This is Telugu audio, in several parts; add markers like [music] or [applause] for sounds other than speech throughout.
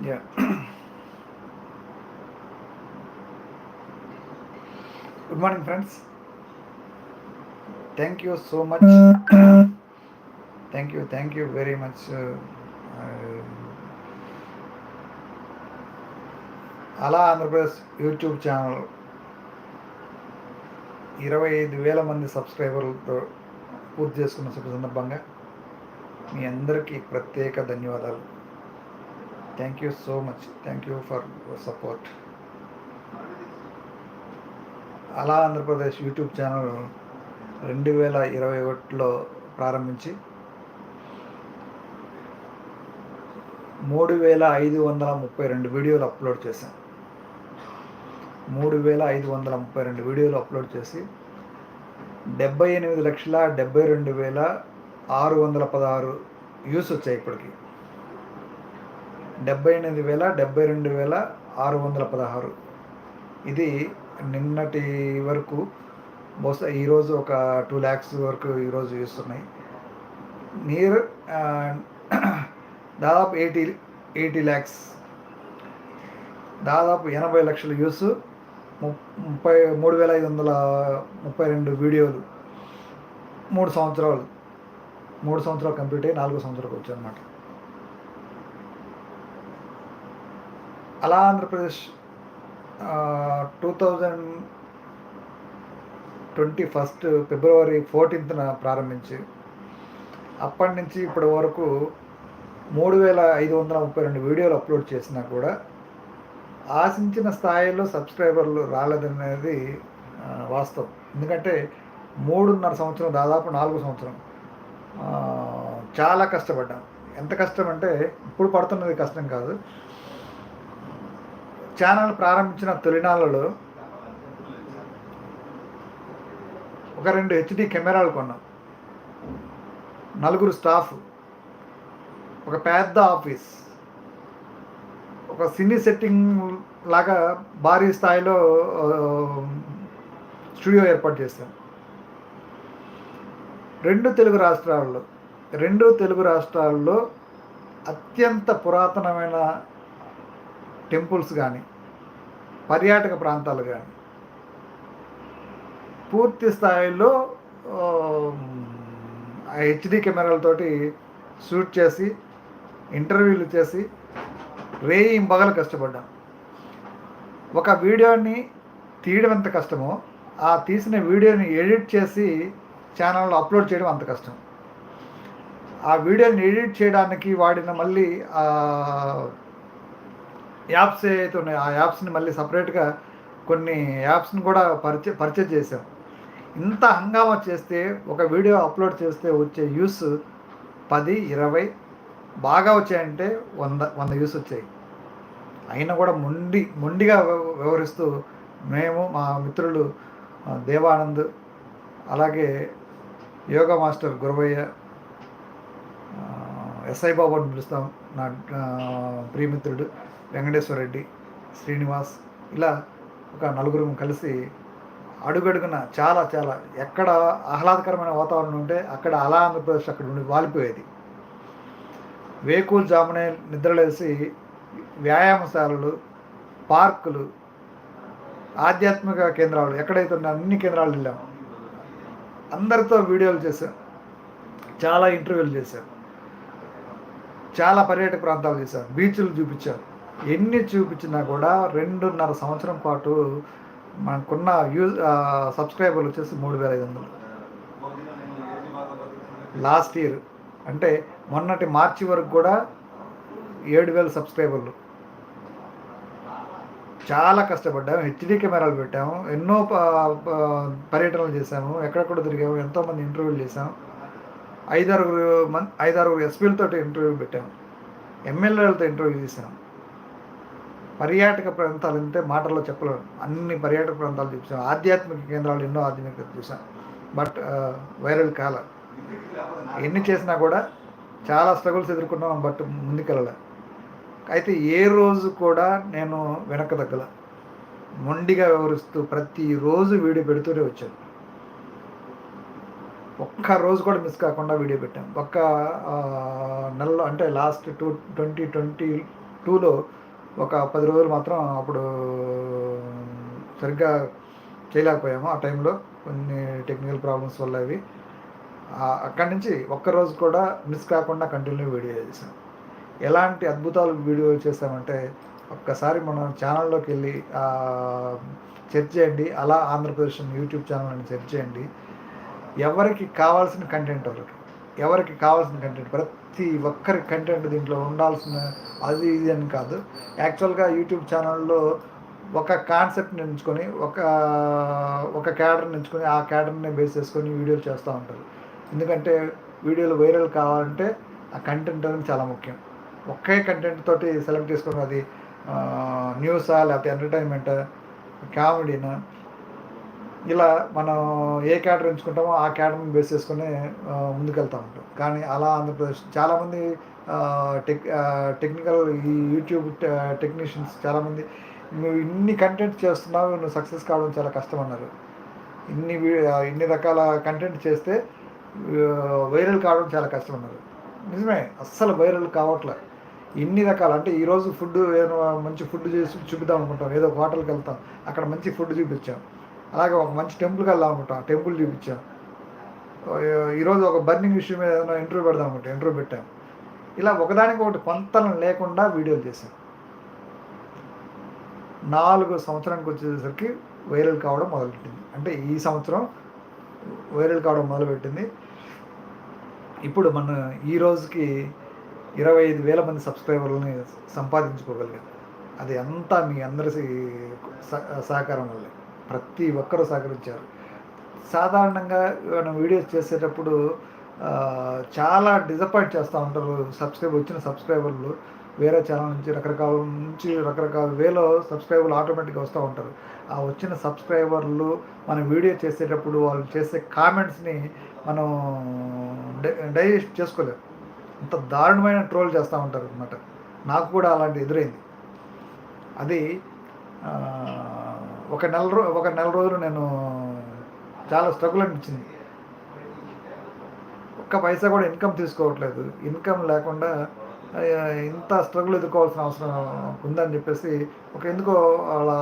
Yeah. Good morning, friends. Thank you so much. thank you, thank you very much. Uh, uh, అలా ఆంధ్రప్రదేశ్ యూట్యూబ్ ఛానల్ ఇరవై ఐదు వేల మంది సబ్స్క్రైబర్లతో పూర్తి చేసుకున్న శుభ సందర్భంగా మీ అందరికీ ప్రత్యేక ధన్యవాదాలు thank you so much thank you for support Ala Andhra Pradesh YouTube channel రెండు వేల ఇరవై ఒకటిలో ప్రారంభించి మూడు వేల ఐదు వందల ముప్పై రెండు వీడియోలు అప్లోడ్ చేశాం. మూడు వేల ఐదు వందల ముప్పై రెండు వీడియోలు అప్లోడ్ చేసి డెబ్బై ఎనిమిది లక్షల డెబ్బై రెండు వేల ఆరు వందల పదహారు వ్యూస్ వచ్చాయి ఇప్పటికి. డెబ్బై ఎనిమిది వేల డెబ్బై రెండు వేల ఆరు వందల పదహారు. ఇది నిన్నటి వరకు బహుశా ఈరోజు ఒక టూ ల్యాక్స్ వరకు ఈరోజు చూస్తున్నాయి. నియర్ దాదాపు ఎయిటీ ఎయిటీ ల్యాక్స్ దాదాపు ఎనభై లక్షల వ్యూస్ ముప్పై మూడు వేల ఐదు వందల ముప్పై రెండు వీడియోలు మూడు సంవత్సరాలు మూడు సంవత్సరాలు కంప్లీట్ అయ్యి నాలుగో సంవత్సరాలకు వచ్చాయన్నమాట Ala Andhra Pradesh two thousand twenty first February ఫోర్టీన్త్న ప్రారంభించి అప్పటి నుంచి ఇప్పటి వరకు మూడు వేల ఐదు వందల ముప్పై రెండు వీడియోలు అప్లోడ్ చేసినా కూడా ఆశించిన స్థాయిలో సబ్స్క్రైబర్లు రాలేదనేది వాస్తవం. ఎందుకంటే మూడున్నర సంవత్సరం దాదాపు నాలుగు సంవత్సరం చాలా కష్టపడ్డాం. ఎంత కష్టం అంటే ఇప్పుడు పడుతున్నది కష్టం కాదు. ఛానల్ ప్రారంభించిన తొలినాళ్ళలో ఒక రెండు హెచ్డి కెమెరాలు కొన్నాం. నలుగురు స్టాఫ్ ఒక పెద్ద ఆఫీస్ ఒక సినీ సెట్టింగ్ లాగా భారీ స్థాయిలో స్టూడియో ఏర్పాటు చేశాం. రెండు తెలుగు రాష్ట్రాల్లో రెండు తెలుగు రాష్ట్రాల్లో అత్యంత పురాతనమైన టెంపుల్స్ కానీ పర్యాటక ప్రాంతాలు కానీ. పూర్తి స్థాయిలో హెచ్డి కెమెరాలతోటి షూట్ చేసి ఇంటర్వ్యూలు చేసి రేయి బగలు కష్టపడ్డాం. ఒక వీడియోని తీయడం ఎంత కష్టమో ఆ తీసిన వీడియోని ఎడిట్ చేసి ఛానల్లో అప్లోడ్ చేయడం అంత కష్టం. ఆ వీడియోని ఎడిట్ చేయడానికి వాడిన మళ్ళీ యాప్స్ ఏవైతే ఉన్నాయో ఆ యాప్స్ని మళ్ళీ సపరేట్గా కొన్ని యాప్స్ని కూడా పరిచే పరిచయం చేసాం ఇంత హంగామా చేస్తే ఒక వీడియో అప్లోడ్ చేస్తే వచ్చే యూస్ పది ఇరవై బాగా వచ్చాయంటే వంద వంద యూస్ వచ్చాయి. అయినా కూడా మొండి మొండిగా వివరిస్తూ మేము మా మిత్రులు దేవానంద్ అలాగే యోగా మాస్టర్ గురవయ్య ఎస్ఐ బాబు అని పిలుస్తాం నా ప్రియమిత్రుడు. వెంకటేశ్వర రెడ్డి శ్రీనివాస్ ఇలా ఒక నలుగురు కలిసి అడుగడుగున చాలా చాలా ఎక్కడ ఆహ్లాదకరమైన వాతావరణం ఉంటే అక్కడ అలా ఆంధ్రప్రదేశ్ అక్కడ ఉండి వాలిపోయేది. వేకూల్ జామునే నిద్రలేసి వ్యాయామశాలలు పార్కులు ఆధ్యాత్మిక కేంద్రాలు ఎక్కడైతే ఉన్న అన్ని కేంద్రాలు వెళ్ళాం. అందరితో వీడియోలు చేశాం. చాలా ఇంటర్వ్యూలు చేశాం. చాలా పర్యాటక ప్రాంతాలు చేశాం. బీచ్లు చూపించాం. ఎన్ని చూపించినా కూడా రెండున్నర సంవత్సరం పాటు మనకున్న యూజ్ సబ్స్క్రైబర్లు వచ్చేసి మూడు వేల ఐదు వందలు. Last year. అంటే మొన్నటి మార్చి వరకు కూడా ఏడు వేల సబ్స్క్రైబర్లు. చాలా కష్టపడ్డాము. హెచ్డి కెమెరాలు పెట్టాము. ఎన్నో పర్యటనలు చేసాము ఎక్కడెక్కడ తిరిగాము. ఎంతోమంది ఇంటర్వ్యూలు చేశాము. ఐదారుగురు మంది ఐదారుగురు ఎస్పీలతో ఇంటర్వ్యూ పెట్టాము. ఎమ్మెల్యేలతో ఇంటర్వ్యూ చేసాము పర్యాటక ప్రాంతాలు అంటే మాటల్లో చెప్పలేము అన్ని పర్యాటక ప్రాంతాలు చూసాం ఆధ్యాత్మిక కేంద్రాలు ఎన్నో ఆధ్యాత్మిక చూసాం బట్ వైరల్ కాల. ఎన్ని చేసినా కూడా చాలా స్ట్రగుల్స్ ఎదుర్కొన్నాం బట్ ముందుకెళ్ళలే. అయితే ఏ రోజు కూడా నేను వెనక తగ్గల. మొండిగా వివరిస్తూ ప్రతిరోజు వీడియో పెడుతూనే వచ్చాను. ఒక్క రోజు కూడా మిస్ కాకుండా వీడియో పెట్టాం ఒక్క నెలలో అంటే లాస్ట్ టూ ట్వంటీ ట్వంటీ టూలో ఒక పది రోజులు మాత్రం అప్పుడు సరిగ్గా చేయలేకపోయాము. ఆ టైంలో కొన్ని టెక్నికల్ ప్రాబ్లమ్స్ వల్ల అవి. అక్కడి నుంచి ఒక్కరోజు కూడా మిస్ కాకుండా కంటిన్యూ వీడియో చేసాం ఎలాంటి అద్భుతాలు వీడియో చేసామంటే ఒక్కసారి మనం ఛానల్లోకి వెళ్ళి సెర్చ్ చేయండి. అలా ఆంధ్రప్రదేశ్ యూట్యూబ్ ఛానల్ అని సెర్చ్ చేయండి. ఎవరికి కావాల్సిన కంటెంట్ వాళ్ళకి ఎవరికి కావాల్సిన కంటెంట్ ప్రతి ఒక్కరి కంటెంట్ దీంట్లో ఉండాల్సిన అది ఇది అని కాదు. యాక్చువల్గా యూట్యూబ్ ఛానల్లో ఒక కాన్సెప్ట్ని ఎంచుకొని ఒక ఒక క్యాడర్ని ఎంచుకొని ఆ క్యాడర్ని బేస్ చేసుకొని వీడియోలు చేస్తూ ఉంటారు. ఎందుకంటే వీడియోలు వైరల్ కావాలంటే ఆ కంటెంట్ అనేది చాలా ముఖ్యం. ఒకే కంటెంట్ తోటి సెలెక్ట్ చేసుకుని అది న్యూసా లేకపోతే ఎంటర్టైన్మెంట్ కామెడీనా ఇలా మనం ఏ క్యాటర్ ఎంచుకుంటామో ఆ క్యాటర్ని బేస్ చేసుకుని ముందుకెళ్తూ ఉంటాం. కానీ అలా ఆంధ్రప్రదేశ్ చాలామంది టెక్ టెక్నికల్ ఈ యూట్యూబ్ టెక్నీషియన్స్ చాలామంది నువ్వు ఇన్ని కంటెంట్ చేస్తున్నావు నువ్వు సక్సెస్ కావడం చాలా కష్టం అన్నారు ఇన్ని ఇన్ని రకాల కంటెంట్ చేస్తే వైరల్ కావడం చాలా కష్టం అన్నారు నిజమే అస్సలు వైరల్ కావట్లే. ఇన్ని రకాలు అంటే ఈరోజు ఫుడ్ ఏదో మంచి ఫుడ్ చేసి చూపిద్దాం అనుకుంటాం ఏదో హోటల్కి వెళ్తాం అక్కడ మంచి ఫుడ్ చూపించాం. అలాగే ఒక మంచి టెంపుల్కి వెళ్దాం అనుకుంటాం. టెంపుల్ చూపించాం. ఈరోజు ఒక బర్నింగ్ విషయం మీద ఏదైనా ఇంటర్వ్యూ పెడదాం అనుకుంటాం. ఇంటర్వ్యూ పెట్టాం. ఇలా ఒకదానికి ఒకటి పొంతనం లేకుండా వీడియోలు చేశాం. నాలుగు సంవత్సరానికి వచ్చేసరికి వైరల్ కావడం మొదలుపెట్టింది. అంటే ఈ సంవత్సరం వైరల్ కావడం మొదలుపెట్టింది. ఇప్పుడు మన ఈ రోజుకి ఇరవై ఐదు వేల మంది సబ్స్క్రైబర్లని సంపాదించుకోగలిగాం. అది అంతా మీ అందరి సహకారం వల్లే. ప్రతి ఒక్కరూ సహకరించారు. సాధారణంగా మనం వీడియోస్ చేసేటప్పుడు చాలా డిసప్పాయింట్ చేస్తూ ఉంటారు సబ్స్క్రైబ్ వచ్చిన సబ్స్క్రైబర్లు. వేరే ఛానల్ నుంచి రకరకాల నుంచి రకరకాల వేలో సబ్స్క్రైబర్లు ఆటోమేటిక్గా వస్తూ ఉంటారు. ఆ వచ్చిన సబ్స్క్రైబర్లు మనం వీడియో చేసేటప్పుడు వాళ్ళు చేసే కామెంట్స్ని మనం డైజెస్ట్ చేసుకోలేము అంత దారుణమైన ట్రోల్ చేస్తూ ఉంటారు అనమాట నాకు కూడా అలాంటి ఎదురైంది. అది ఒక నెల రో ఒక నెల రోజులు నేను చాలా స్ట్రగుల్ అనిపించింది. ఒక్క పైసా కూడా ఇన్కమ్ తీసుకోవట్లేదు. ఇన్కమ్ లేకుండా ఇంత స్ట్రగుల్ ఎదుర్కోవాల్సిన అవసరం ఉందని చెప్పేసి ఒక ఎందుకో అలా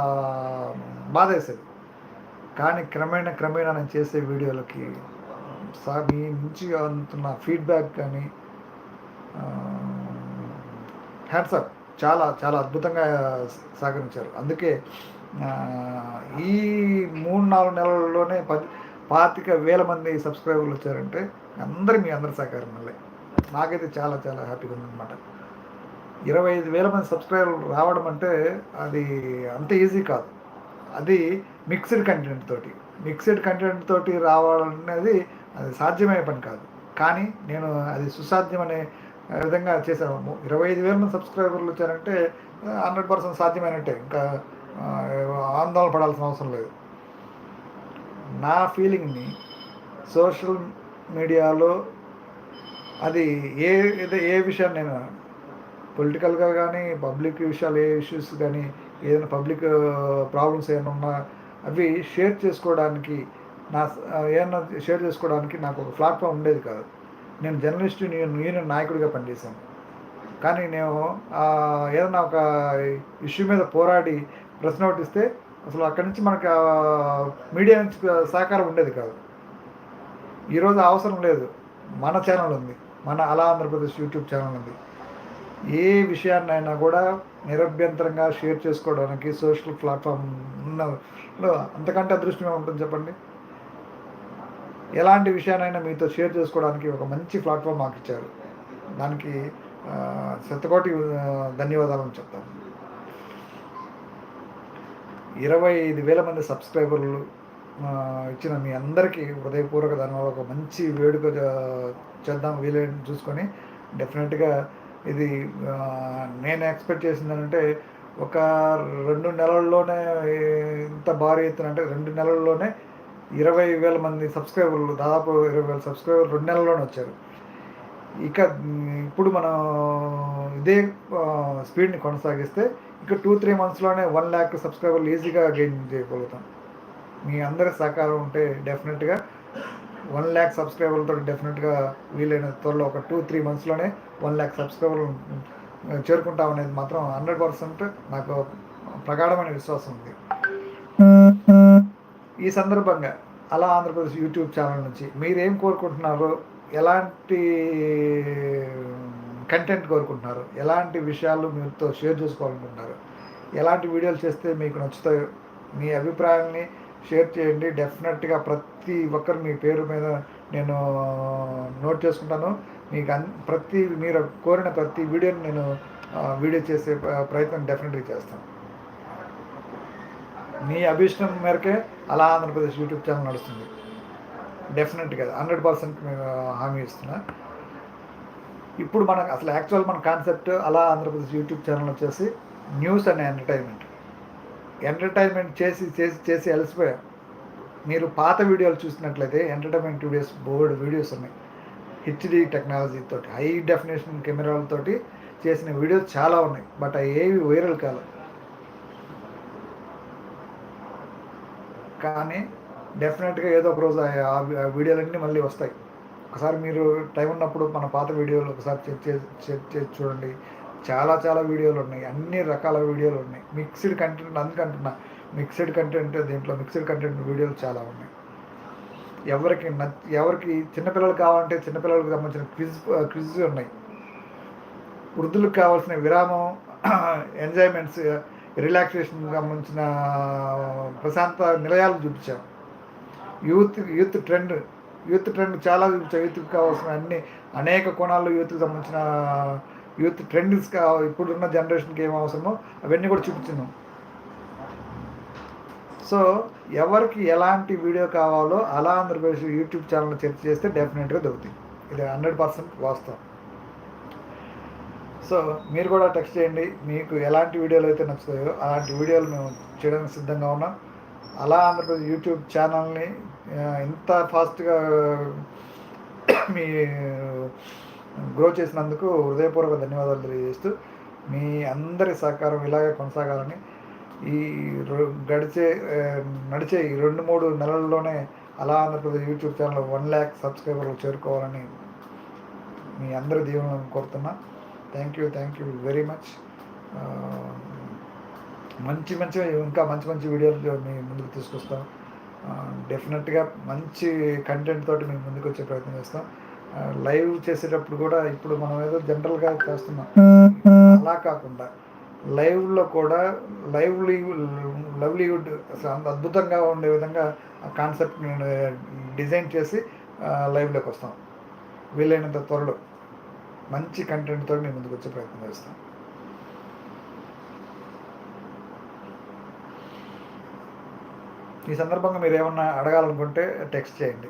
బాధ వేసేది కానీ క్రమేణా క్రమేణా నేను చేసే వీడియోలకి మీ నుంచి అందుతున్న ఫీడ్బ్యాక్ కానీ హ్యాట్సప్ చాలా చాలా అద్భుతంగా సహకరించారు. అందుకే ఈ మూడు నాలుగు నెలల్లోనే పది పాతిక వేల మంది సబ్స్క్రైబర్లు వచ్చారంటే అందరి మీ అందరి సహకారం మళ్ళీ నాకైతే చాలా చాలా హ్యాపీగా ఉందన్నమాట. ఇరవై ఐదు వేల మంది సబ్స్క్రైబర్లు రావడం అంటే అది అంత ఈజీ కాదు. అది మిక్స్డ్ కంటెంట్ తోటి మిక్స్డ్ కంటెంట్ తోటి రావాలనేది అది సాధ్యమయ్యే పని కాదు. కానీ నేను అది సుసాధ్యం అనే విధంగా చేశాను. ఇరవై ఐదు వేల మంది సబ్స్క్రైబర్లు వచ్చారంటే హండ్రెడ్ పర్సెంట్ సాధ్యమైనట్టే. ఇంకా ఆందోళన పడాల్సిన అవసరం లేదు. నా ఫీలింగ్ని సోషల్ మీడియాలో అది ఏ ఏ విషయాన్ని నేను పొలిటికల్గా కానీ పబ్లిక్ విషయాలు ఏ ఇష్యూస్ కానీ ఏదైనా పబ్లిక్ ప్రాబ్లమ్స్ ఏమైనా ఉన్నా అవి షేర్ చేసుకోవడానికి నా ఏమన్నా షేర్ చేసుకోవడానికి నాకు ఒక ప్లాట్ఫామ్ ఉండేది కాదు. నేను జర్నలిస్ట్ నేను యూనియన్ నాయకుడిగా పనిచేశాను. కానీ నేను ఏదైనా ఒక ఇష్యూ మీద పోరాడి ప్రెస్ నోట్ ఇస్తే అసలు అక్కడి నుంచి మనకు మీడియా నుంచి సహకారం ఉండేది కాదు. ఈరోజు అవసరం లేదు. మన ఛానల్ ఉంది. మన అలా ఆంధ్రప్రదేశ్ యూట్యూబ్ ఛానల్ ఉంది. ఏ విషయాన్నైనా కూడా నిరభ్యంతరంగా షేర్ చేసుకోవడానికి సోషల్ ప్లాట్ఫామ్ ఉన్న అంతకంటే అదృష్టమే ఉంటుంది చెప్పండి? ఎలాంటి విషయాన్నైనా మీతో షేర్ చేసుకోవడానికి ఒక మంచి ప్లాట్ఫామ్ మాకు ఇచ్చారు. దానికి శతకోటి ధన్యవాదాలు చెప్తాను. ఇరవై ఐదు వేల మంది సబ్స్క్రైబర్లు ఇచ్చిన మీ అందరికీ హృదయపూర్వక ధన్యవాదాలు. ఒక మంచి వేడుక చేద్దాం వీలైన చూసుకొని. డెఫినెట్గా ఇది నేను ఎక్స్పెక్ట్ చేసింది అంటే ఒక రెండు నెలల్లోనే ఇంత భారీ ఎత్తున అంటే రెండు నెలల్లోనే ఇరవై వేల మంది సబ్స్క్రైబర్లు దాదాపు ఇరవై వేల సబ్స్క్రైబర్లు రెండు నెలల్లోనే వచ్చారు. ఇక ఇప్పుడు మనం ఇదే స్పీడ్ని కొనసాగిస్తే ఇంకా టూ త్రీ మంత్స్లోనే వన్ ల్యాక్ సబ్స్క్రైబర్లు ఈజీగా గెయిన్ చేయగలుగుతాం. మీ అందరి సహకారం ఉంటే డెఫినెట్గా వన్ ల్యాక్ సబ్స్క్రైబర్లతో డెఫినెట్గా వీలైన త్వరలో ఒక టూ త్రీ మంత్స్లోనే వన్ ల్యాక్ సబ్స్క్రైబర్లు చేరుకుంటాం అనేది మాత్రం హండ్రెడ్ పర్సెంట్ నాకు ప్రగాఢమైన విశ్వాసం ఉంది. ఈ సందర్భంగా అలా ఆంధ్రప్రదేశ్ యూట్యూబ్ ఛానల్ నుంచి మీరేం కోరుకుంటున్నారో ఎలాంటి కంటెంట్ కోరుకుంటున్నారు. ఎలాంటి విషయాలు మీతో షేర్ చేసుకోవాలనుకుంటున్నారు? ఎలాంటి వీడియోలు చేస్తే మీకు నచ్చుతాయో మీ అభిప్రాయాల్ని షేర్ చేయండి. డెఫినెట్గా ప్రతి ఒక్కరు మీ పేరు మీద నేను నోట్ చేసుకుంటాను. మీకు అన్ ప్రతి మీరు కోరిన ప్రతి వీడియోని నేను వీడియో చేసే ప్రయత్నం డెఫినెట్గా చేస్తాను. మీ అభిష్టం మేరకే అలా ఆంధ్రప్రదేశ్ యూట్యూబ్ ఛానల్ నడుస్తుంది. డెఫినెట్గా హండ్రెడ్ పర్సెంట్ హామీ ఇస్తున్నా. ఇప్పుడు మనకు అసలు యాక్చువల్ మన concept Ala Andhra Pradesh YouTube channel వచ్చేసి న్యూస్ అండ్ ఎంటర్టైన్మెంట్ ఎంటర్టైన్మెంట్ చేసి చేసి చేసి అలసిపోయాం. మీరు పాత వీడియోలు చూసినట్లయితే ఎంటర్టైన్మెంట్ వీడియోస్ బోర్డు వీడియోస్ ఉన్నాయి. హెచ్డి టెక్నాలజీతో హై డెఫినేషన్ కెమెరాలతోటి చేసిన వీడియోస్ చాలా ఉన్నాయి. బట్ అవి ఏవి వైరల్ కాదు కానీ డెఫినెట్గా ఏదో ఒక రోజు ఆ వీడియోలన్నీ మళ్ళీ వస్తాయి. ఒకసారి మీరు టైం ఉన్నప్పుడు మన పాత వీడియోలు ఒకసారి చెక్ చేసి చెక్ చేసి చూడండి. చాలా చాలా వీడియోలు ఉన్నాయి. అన్ని రకాల వీడియోలు ఉన్నాయి. మిక్స్డ్ కంటెంట్ అందుకంటున్నా మిక్స్డ్ కంటెంట్ దీంట్లో మిక్స్డ్ కంటెంట్ వీడియోలు చాలా ఉన్నాయి. ఎవరికి ఎవరికి చిన్నపిల్లలు కావాలంటే చిన్నపిల్లలకు సంబంధించిన క్విజ్ క్విజ్ ఉన్నాయి. వృద్ధులకు కావాల్సిన విరామం [clears throat] ఎంజాయ్మెంట్స్ రిలాక్సేషన్ సంబంధించిన ప్రశాంత నిలయాలు చూపించాం. Youth youth trend youth trend చాలా యూత్కి కావాల్సిన అన్ని అనేక కోణాల్లో యూత్కి సంబంధించిన యూత్ ట్రెండ్స్ కా ఇప్పుడున్న జనరేషన్కి ఏం అవసరమో అవన్నీ కూడా చూపించినాం సో ఎవరికి ఎలాంటి వీడియో కావాలో అలా ఆంధ్రప్రదేశ్ యూట్యూబ్ ఛానల్ సెర్చ్ చేస్తే డెఫినెట్గా దొరుకుతాయి. ఇది హండ్రెడ్ పర్సెంట్ వాస్తవం. సో మీరు కూడా టెక్స్ట్ చేయండి. మీకు ఎలాంటి వీడియోలు అయితే నచ్చుతాయో అలాంటి వీడియోలు మేము చేయడానికి సిద్ధంగా ఉన్నాం. అలా ఆంధ్రప్రదేశ్ యూట్యూబ్ ఛానల్ని ఇంత ఫాస్ట్గా మీ గ్రో చేసినందుకు హృదయపూర్వక ధన్యవాదాలు తెలియజేస్తూ మీ అందరి సహకారం ఇలాగే కొనసాగాలని ఈ గడిచే నడిచే ఈ రెండు మూడు నెలల్లోనే Ala Andhra Pradesh YouTube channel one lakh సబ్స్క్రైబర్లు చేరుకోవాలని మీ అందరి దీవెనలను కోరుతున్నా. Thank you thank you very much. మంచి మంచి ఇంకా మంచి మంచి వీడియోలు మీ ముందుకు తీసుకొస్తాం డెఫినెట్గా మంచి కంటెంట్ తోటి మేము ముందుకు వచ్చే ప్రయత్నం చేస్తాం. లైవ్ చేసేటప్పుడు కూడా ఇప్పుడు మనం ఏదో జనరల్గా చేస్తున్నాం. అలా కాకుండా లైవ్లో కూడా లైవ్లీ లవ్లీవుడ్ అద్భుతంగా ఉండే విధంగా ఆ కాన్సెప్ట్ నేను డిజైన్ చేసి లైవ్లోకి వస్తాం. వీలైనంత త్వరలో మంచి కంటెంట్తో మేము ముందుకు వచ్చే ప్రయత్నం చేస్తాం. ఈ సందర్భంగా మీరు ఏమన్నా అడగాలనుకుంటే టెక్స్ట్ చేయండి.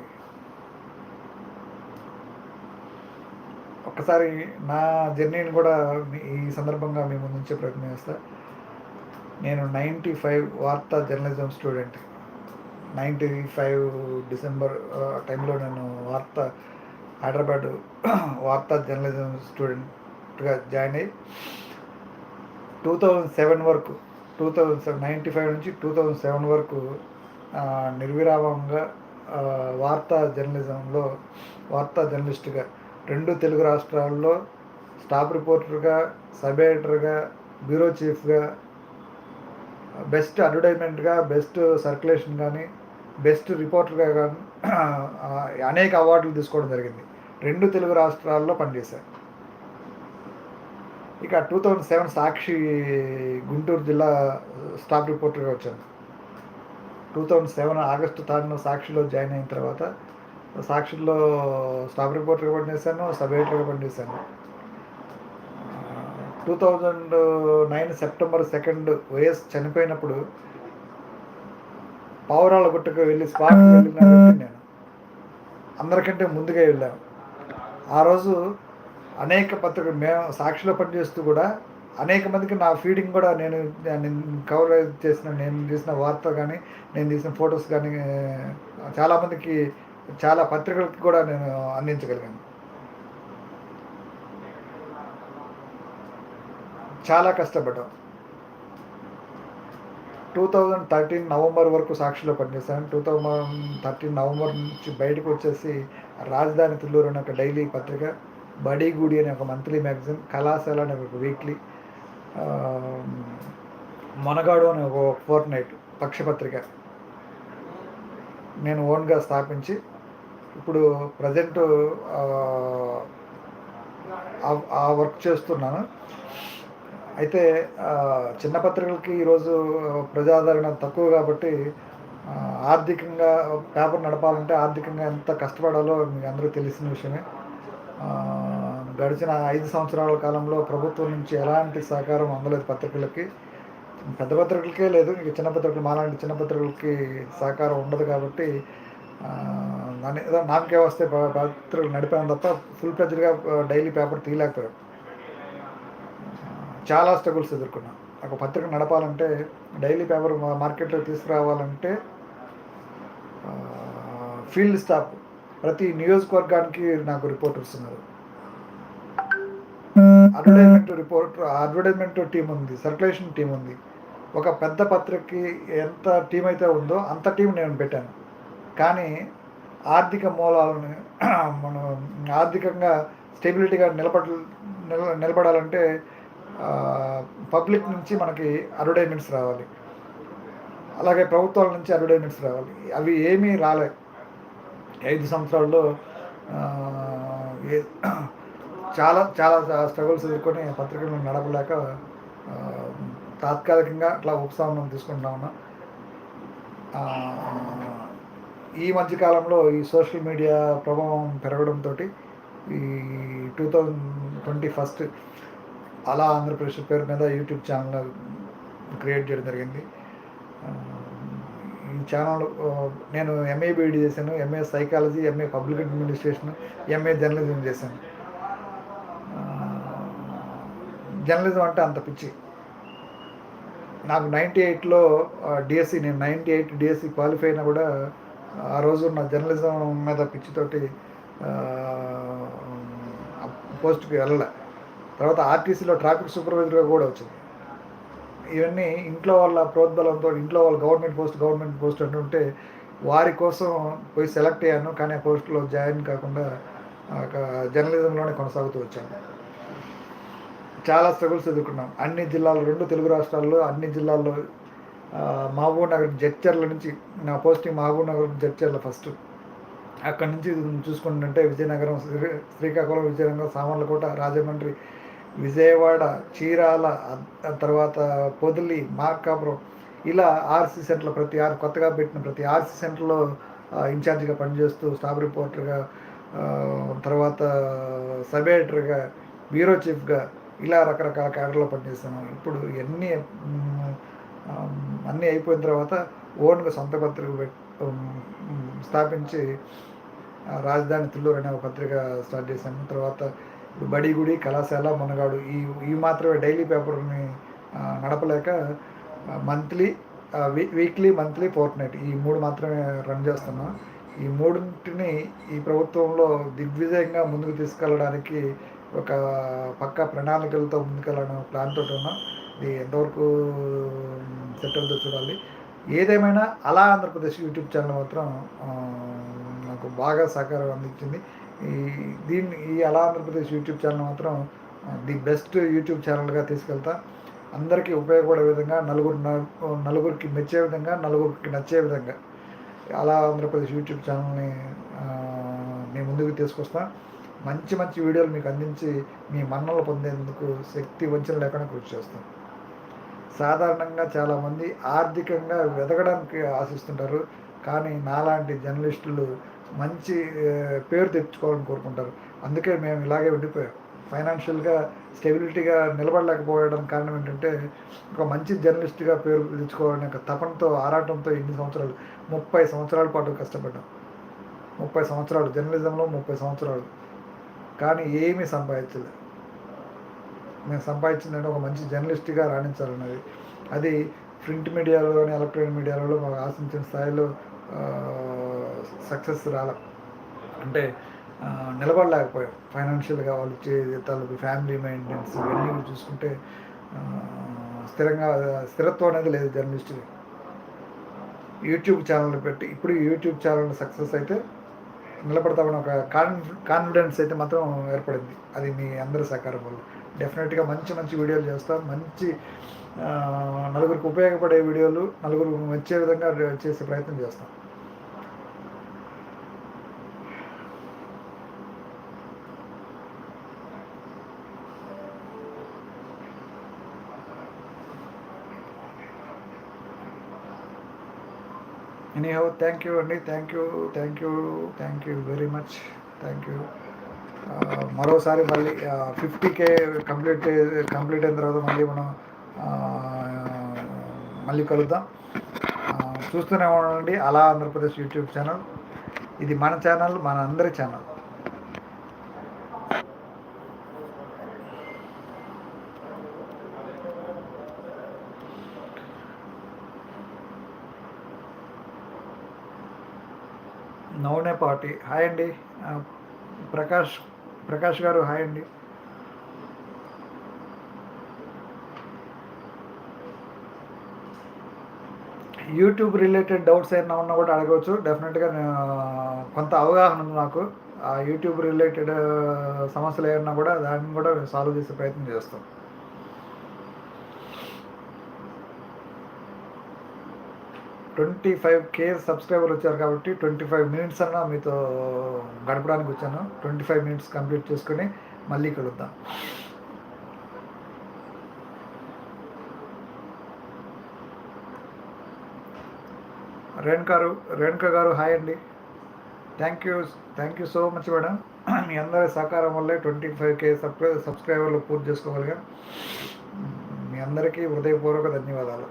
ఒక్కసారి నా జర్నీని కూడా మీ- ఈ సందర్భంగా మీ ముందుంచే ప్రయత్నం చేస్తా. నేను నైంటీ ఫైవ్ వార్తా journalism student. Ninety five December టైంలో నేను వార్త హైదరాబాద్ [clears throat] వార్తా జర్నలిజం స్టూడెంట్గా జాయిన్ అయ్యి టూ థౌజండ్ సెవెన్ వరకు two thousand seven ninety five నుంచి టూ థౌజండ్ సెవెన్ వరకు నిర్విరామంగా వార్తా జర్నలిజంలో వార్తా జర్నలిస్ట్గా రెండు తెలుగు రాష్ట్రాల్లో స్టాఫ్ రిపోర్టర్గా సబ్ ఎడిటర్గా బ్యూరో చీఫ్గా బెస్ట్ అడ్వర్టైజ్మెంట్గా బెస్ట్ సర్క్యులేషన్ కానీ బెస్ట్ రిపోర్టర్గా కానీ అనేక అవార్డులు తీసుకోవడం జరిగింది. రెండు తెలుగు రాష్ట్రాల్లో పనిచేశారు. ఇక two thousand seven Sakshi Guntur జిల్లా స్టాఫ్ రిపోర్టర్గా వచ్చాను. టూ థౌజండ్ సెవెన్ ఆగస్టు థర్డ్న సాక్షిలో జాయిన్ అయిన తర్వాత సాక్షిలో స్టాఫ్ రిపోర్టర్గా పనిచేశాను సబ్ ఎడిటర్గా పనిచేశాను two thousand nine September second YS చనిపోయినప్పుడు పావురాల గుట్టకు వెళ్ళి స్పాట్ వెళ్ళిన నేను. అందరికంటే ముందుగా వెళ్ళాను. ఆ రోజు అనేక పత్రికలు మేము సాక్షిలో పనిచేస్తూ కూడా అనేక మందికి నా ఫీడింగ్ కూడా నేను నేను కవర్ చేసిన నేను తీసిన వార్త కానీ నేను తీసిన ఫొటోస్ కానీ చాలామందికి చాలా పత్రికలకు కూడా నేను అందించగలిగాను. చాలా కష్టపడ్డాం. టూ థౌజండ్ థర్టీన్ నవంబర్ వరకు సాక్షిలో పనిచేశాను. టూ థౌజండ్ థర్టీన్ నవంబర్ నుంచి బయటకు వచ్చేసి రాజధాని తుల్లూరు అనే ఒక డైలీ పత్రిక బడీ గుడి అనే ఒక మంత్లీ మ్యాగజైన్ కళాశాల అనే ఒక వీక్లీ మనగాడు అనే ఒక ఫోర్ నైట్ పక్షపత్రిక. నేను ఓన్గా స్థాపించి ఇప్పుడు ప్రజెంట్ ఆ వర్క్ చేస్తున్నాను. అయితే చిన్న పత్రికలకి ఈరోజు ప్రజాదరణ తక్కువ కాబట్టి ఆర్థికంగా పేపర్ నడపాలంటే ఆర్థికంగా ఎంత కష్టపడాలో మీకు అందరూ తెలిసిన విషయమే. గడిచిన ఐదు సంవత్సరాల కాలంలో ప్రభుత్వం నుంచి ఎలాంటి సహకారం అందలేదు పత్రికలకి? పెద్ద పత్రికలకే లేదు. ఇక చిన్న పత్రికలు మాలాంటి చిన్న పత్రికలకి సహకారం ఉండదు కాబట్టి ఆ, దాని ఏదో నామకే వస్తే పత్రికలు నడిపాను తప్ప ఫుల్ ప్రెజర్గా డైలీ పేపర్ తీయలేకపోయాం. చాలా స్ట్రగుల్స్ ఎదుర్కొన్నాం. ఒక పత్రిక నడపాలంటే డైలీ పేపర్ మా- మార్కెట్లో తీసుకురావాలంటే ఫీల్డ్ స్టాఫ్ ప్రతి నియోజకవర్గానికి నాకు రిపోర్టర్స్ ఉన్నారు అడ్వర్టైజ్మెంట్ రిపోర్టర్ అడ్వర్టైజ్మెంట్ టీం ఉంది సర్క్యులేషన్ టీం ఉంది. ఒక పెద్ద పత్రికకి ఎంత టీం అయితే ఉందో అంత టీం నేను పెట్టాను. కానీ ఆర్థిక మూలాలను [clears throat] మనం ఆర్థికంగా స్టెబిలిటీగా నిలబడ నిల నిలబడాలంటే పబ్లిక్ నుంచి మనకి అడ్వర్టైజ్మెంట్స్ రావాలి. అలాగే ప్రభుత్వాల నుంచి అడ్వర్టైజ్మెంట్స్ రావాలి. అవి ఏమీ రాలే. ఐదు సంవత్సరాల్లో ఏ- చాలా చాలా స్ట్రగుల్స్ ఎదుర్కొని పత్రికలను నడపలేక తాత్కాలికంగా అట్లా ఉపశమనం తీసుకుంటా ఉన్నా. ఈ మధ్యకాలంలో ఈ సోషల్ మీడియా ప్రభావం పెరగడంతో ఈ టూ థౌజండ్ ట్వంటీ ఫస్ట్ అలా ఆంధ్రప్రదేశ్ పేరు మీద యూట్యూబ్ ఛానల్ క్రియేట్ చేయడం జరిగింది. ఈ ఛానల్ నేను ఎంఏ బీఈడి చేశాను MA psychology MA public administration MA journalism చేశాను ఆ, జర్నలిజం అంటే అంత పిచ్చి. నాకు నైంటీ ఎయిట్లో డిఎస్సి నేను నైంటీ ఎయిట్ డిఎస్సి క్వాలిఫై అయినా కూడా ఆ రోజు నా జర్నలిజం మీద పిచ్చితోటి పోస్ట్కి వెళ్ళలే. తర్వాత ఆర్టీసీలో ట్రాఫిక్ సూపర్వైజర్గా కూడా వచ్చింది. ఇవన్నీ ఇంట్లో వాళ్ళ ప్రోద్బలంతో ఇంట్లో వాళ్ళ గవర్నమెంట్ పోస్ట్ గవర్నమెంట్ పోస్ట్ అంటుంటే వారి కోసం పోయి సెలెక్ట్ అయ్యాను. కానీ ఆ పోస్ట్లో జాయిన్ కాకుండా ఒక జర్నలిజంలోనే కొనసాగుతూ వచ్చాను. చాలా స్ట్రగుల్స్ ఎదుర్కొన్నాం. అన్ని జిల్లాలు రెండు తెలుగు రాష్ట్రాల్లో అన్ని జిల్లాల్లో మహబూబ్ నగర్ జడ్చర్ల నుంచి నా పోస్టింగ్ మహబూబ్ నగర్ జడ్చర్ల ఫస్ట్ అక్కడి నుంచి చూసుకుంటుంటే విజయనగరం శ్రీ- శ్రీకాకుళం విజయనగరం సామర్లకోట రాజమండ్రి విజయవాడ చీరాల తర్వాత పొదిలి మార్కాపురం ఇలా ఆర్సీ సెంటర్లో ప్రతి ఆర్ కొత్తగా పెట్టిన ప్రతి ఆర్సీ సెంటర్లో ఇన్ఛార్జిగా పనిచేస్తూ స్టాఫ్ రిపోర్టర్గా తర్వాత సబ్ ఎడిటర్గా బ్యూరో చీఫ్గా ఇలా రకరకాల క్యాడర్లో పనిచేస్తాను ఇప్పుడు ఇవన్నీ అన్నీ అయిపోయిన తర్వాత ఓన్గా సొంత పత్రిక స్థాపించి రాజధాని తుల్లూరు అనే ఒక పత్రిక స్టార్ట్ చేశాను. తర్వాత ఇప్పుడు బడిగుడి కళాశాల మునగాడు ఈ ఈ మాత్రమే డైలీ పేపర్ని నడపలేక monthly weekly monthly fortnight ఈ మూడు మాత్రమే రన్ చేస్తున్నాం. ఈ మూడింటిని ఈ ప్రభుత్వంలో దిగ్విజయంగా ముందుకు తీసుకెళ్ళడానికి ఒక పక్క ప్రణాళికలతో ముందుకెళ్ళడం ప్లాన్ తోటి ఉన్నా. ఇది ఎంతవరకు సెట్ అవుతుందో చూడాలి. ఏదేమైనా అలా ఆంధ్రప్రదేశ్ యూట్యూబ్ ఛానల్ మాత్రం నాకు బాగా సహకారం అందించింది. ఈ దీన్ని ఈ అలా ఆంధ్రప్రదేశ్ యూట్యూబ్ ఛానల్ మాత్రం ది బెస్ట్ యూట్యూబ్ ఛానల్గా తీసుకెళ్తా. అందరికీ ఉపయోగపడే విధంగా నలుగురు నలుగురికి మెచ్చే విధంగా నలుగురికి నచ్చే విధంగా అలా ఆంధ్రప్రదేశ్ యూట్యూబ్ ఛానల్ని నేను ముందుకు తీసుకొస్తాను మంచి మంచి వీడియోలు మీకు అందించి మీ మన్నలు పొందేందుకు శక్తి వంచన లేకుండా కృషి చేస్తాం. సాధారణంగా చాలామంది ఆర్థికంగా వెదగడానికి ఆశిస్తుంటారు కానీ నాలాంటి జర్నలిస్టులు మంచి పేరు తెచ్చుకోవాలని కోరుకుంటారు. అందుకే మేము ఇలాగే ఉండిపోయాం. ఫైనాన్షియల్గా స్టెబిలిటీగా నిలబడలేకపోవడం కారణం ఏంటంటే ఒక మంచి జర్నలిస్ట్గా పేరు తెచ్చుకోవాలని ఒక తపనతో ఆరాటంతో ఎన్ని సంవత్సరాలు ముప్పై సంవత్సరాల పాటు కష్టపడ్డాం. ముప్పై సంవత్సరాలు జర్నలిజంలో ముప్పై సంవత్సరాలు. కానీ ఏమీ సంపాదించలేదు మేము సంపాదించిందంటే ఒక మంచి జర్నలిస్ట్గా రాణించాలన్నది. అది ప్రింట్ మీడియాలో కానీ ఎలక్ట్రానిక్ మీడియాలో మాకు ఆశించిన స్థాయిలో సక్సెస్ రాల. అంటే నిలబడలేకపోయాం. ఫైనాన్షియల్గా వాళ్ళు ఇచ్చే ఫ్యామిలీ మెయింటెనెన్స్ ఇవన్నీ చూసుకుంటే స్థిరంగా స్థిరత్వం అనేది లేదు జర్నలిస్ట్కి యూట్యూబ్ ఛానల్ పెట్టి ఇప్పుడు యూట్యూబ్ ఛానల్ సక్సెస్ అయితే నిలబడతామని ఒక కాన్ఫిడెన్స్ అయితే మాత్రం ఏర్పడింది. అది మీ అందరి సహకారం వల్ల. డెఫినెట్గా మంచి మంచి వీడియోలు చేస్తాం. మంచి నలుగురికి ఉపయోగపడే వీడియోలు నలుగురు వచ్చే విధంగా చేసే ప్రయత్నం చేస్తాం. ఎనీ హౌ థ్యాంక్ యూ అండి thank you thank you thank you very much thank you మరోసారి మళ్ళీ ఫిఫ్టీ కే కంప్లీట్ కంప్లీట్ అయిన తర్వాత మళ్ళీ మనం uh, మళ్ళీ కలుద్దాం. Uh, చూస్తూనే ఉండండి. అలా ఆంధ్రప్రదేశ్ యూట్యూబ్ ఛానల్. ఇది మన ఛానల్ మన అందరి ఛానల్. నౌనే పార్టీ. హాయ్ అండి. ప్రకాష్ ప్రకాష్ గారు హాయ్ అండి. యూట్యూబ్ రిలేటెడ్ డౌట్స్ ఏమైనా ఉన్నా కూడా అడగవచ్చు. డెఫినెట్గా కొంత అవగాహన ఉంది నాకు. ఆ యూట్యూబ్ రిలేటెడ్ సమస్యలు ఏమన్నా కూడా దాన్ని కూడా సాల్వ్ చేసే ప్రయత్నం చేస్తాం. ట్వంటీ ఫైవ్ కే సబ్స్క్రైబర్ వచ్చారు కాబట్టి ట్వంటీ ఫైవ్ మినిట్స్ అన్నా మీతో గడపడానికి వచ్చాను. ట్వంటీ ఫైవ్ మినిట్స్ కంప్లీట్ చేసుకొని మళ్ళీ కలుద్దాం. రేణుకా రేణుక రేణుకా గారు హాయ్ అండి. Thank you thank you so much madam మీ అందరి సహకారం వల్లే ట్వంటీ ఫైవ్ కే సబ్స్క్రై సబ్స్క్రైబర్లు పూర్తి చేసుకోగలిగా. మీ అందరికీ హృదయపూర్వక ధన్యవాదాలు.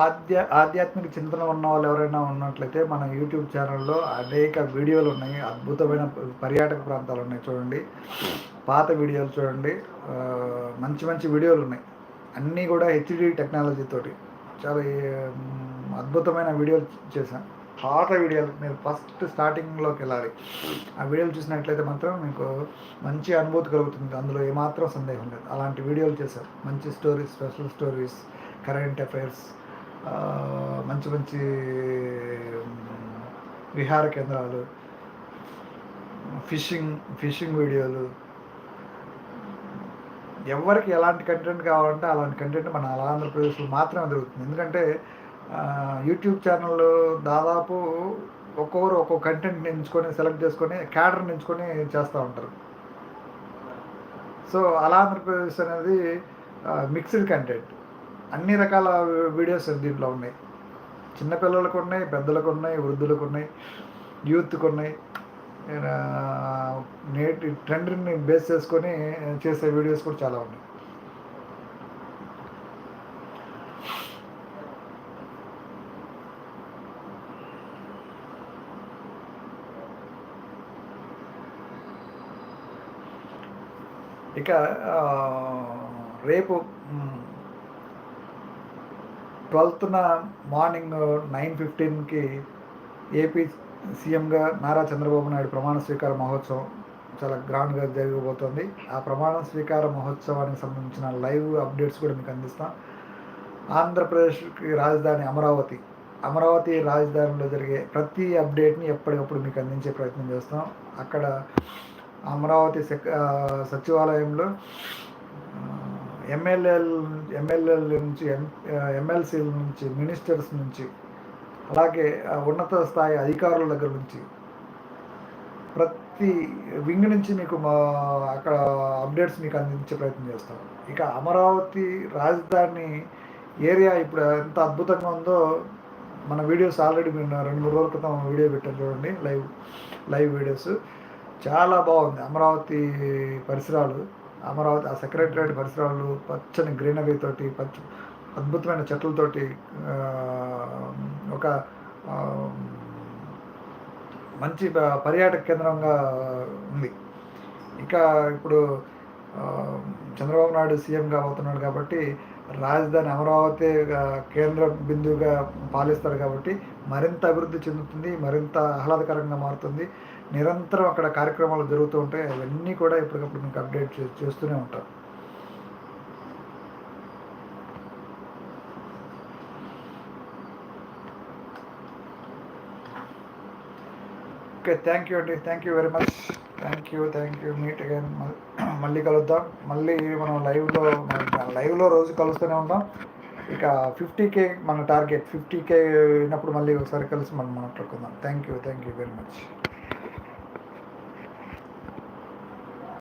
ఆధ్య ఆధ్యాత్మిక చింతన ఉన్న వాళ్ళు ఎవరైనా ఉన్నట్లయితే మన యూట్యూబ్ ఛానల్లో అనేక వీడియోలు ఉన్నాయి. అద్భుతమైన పర్యాటక ప్రాంతాలు ఉన్నాయి చూడండి. పాత వీడియోలు చూడండి. మంచి మంచి వీడియోలు ఉన్నాయి. అన్నీ కూడా హెచ్డి టెక్నాలజీతోటి చాలా అద్భుతమైన వీడియోలు చేశాను పాత వీడియోలు మీరు ఫస్ట్ స్టార్టింగ్లోకి వెళ్ళాలి. ఆ వీడియోలు చూసినట్లయితే మాత్రం మీకు మంచి అనుభూతి కలుగుతుంది. అందులో ఏమాత్రం సందేహం లేదు. అలాంటి వీడియోలు చేశారు. మంచి stories special stories current affairs మంచి మంచి విహార కేంద్రాలు ఫిషింగ్ ఫిషింగ్ వీడియోలు. ఎవరికి ఎలాంటి కంటెంట్ కావాలంటే అలాంటి కంటెంట్ మన అలా ఆంధ్రప్రదేశ్లో మాత్రమే దొరుకుతుంది. ఎందుకంటే యూట్యూబ్ ఛానల్ దాదాపు ఒక్కొక్కరు ఒక్కొక్క కంటెంట్ ఎంచుకొని సెలెక్ట్ చేసుకొని క్యాడర్ని ఎంచుకొని చేస్తూ ఉంటారు. సో అలా ఆంధ్రప్రదేశ్ అనేది మిక్స్డ్ కంటెంట్ అన్ని రకాల వీడియోస్ దీంట్లో ఉన్నాయి. చిన్నపిల్లలకు ఉన్నాయి పెద్దలకు ఉన్నాయి వృద్ధులకు ఉన్నాయి యూత్కు ఉన్నాయి. నేటి ట్రెండ్ని బేస్ చేసుకొని చేసే వీడియోస్ కూడా చాలా ఉన్నాయి. ఇక రేపు ట్వెల్త్న మార్నింగ్ నైన్ ఫిఫ్టీన్కి ఏపీ సీఎంగా నారా చంద్రబాబు నాయుడు ప్రమాణ స్వీకార మహోత్సవం చాలా గ్రాండ్గా జరగబోతోంది. ఆ ప్రమాణ స్వీకార మహోత్సవానికి సంబంధించిన లైవ్ అప్డేట్స్ కూడా మీకు అందిస్తాం. ఆంధ్రప్రదేశ్కి రాజధాని అమరావతి. అమరావతి రాజధానిలో జరిగే ప్రతి అప్డేట్ని ఎప్పటికప్పుడు మీకు అందించే ప్రయత్నం చేస్తాం. అక్కడ అమరావతి సెక్ సచివాలయంలో ఎమ్మెల్యేల ఎమ్మెల్యేల నుంచి ఎం ఎమ్మెల్సీల నుంచి మినిస్టర్స్ నుంచి అలాగే ఉన్నత స్థాయి అధికారుల దగ్గర నుంచి ప్రతి వింగ్ నుంచి మీకు మా అక్కడ అప్డేట్స్ మీకు అందించే ప్రయత్నం చేస్తాం. ఇక అమరావతి రాజధాని ఏరియా ఇప్పుడు ఎంత అద్భుతంగా ఉందో మన వీడియోస్ ఆల్రెడీ మేము రెండు మూడు రోజుల క్రితం వీడియో పెట్టాం చూడండి లైవ్ లైవ్ వీడియోస్. చాలా బాగుంది అమరావతి పరిసరాలు. అమరావతి ఆ సెక్రటరేట్ పరిసరాలు పచ్చని గ్రీనరీ తోటి పచ్చ అద్భుతమైన చెట్లతోటి ఒక మంచి పర్యాటక కేంద్రంగా ఉంది. ఇక ఇప్పుడు చంద్రబాబు నాయుడు సీఎంగా అవుతున్నాడు కాబట్టి రాజధాని అమరావతి కేంద్ర బిందువుగా పాలిస్తారు కాబట్టి మరింత అభివృద్ధి చెందుతుంది మరింత ఆహ్లాదకరంగా మారుతుంది. నిరంతరం అక్కడ కార్యక్రమాలు జరుగుతూ ఉంటాయి. అవన్నీ కూడా ఎప్పటికప్పుడు మీకు అప్డేట్ చేస్తూనే ఉంటాం. ఓకే థ్యాంక్ యూ అండి. Thank you very much thank you thank you meet again మళ్ళీ కలుద్దాం. మళ్ళీ మనం లైవ్లో లైవ్లో రోజు కలుస్తూనే ఉంటాం ఇక ఫిఫ్టీ కే మన టార్గెట్ ఫిఫ్టీ కే అయినప్పుడు మళ్ళీ ఒకసారి కలిసి మనం మాట్లాడుకుందాం. Thank you thank you very much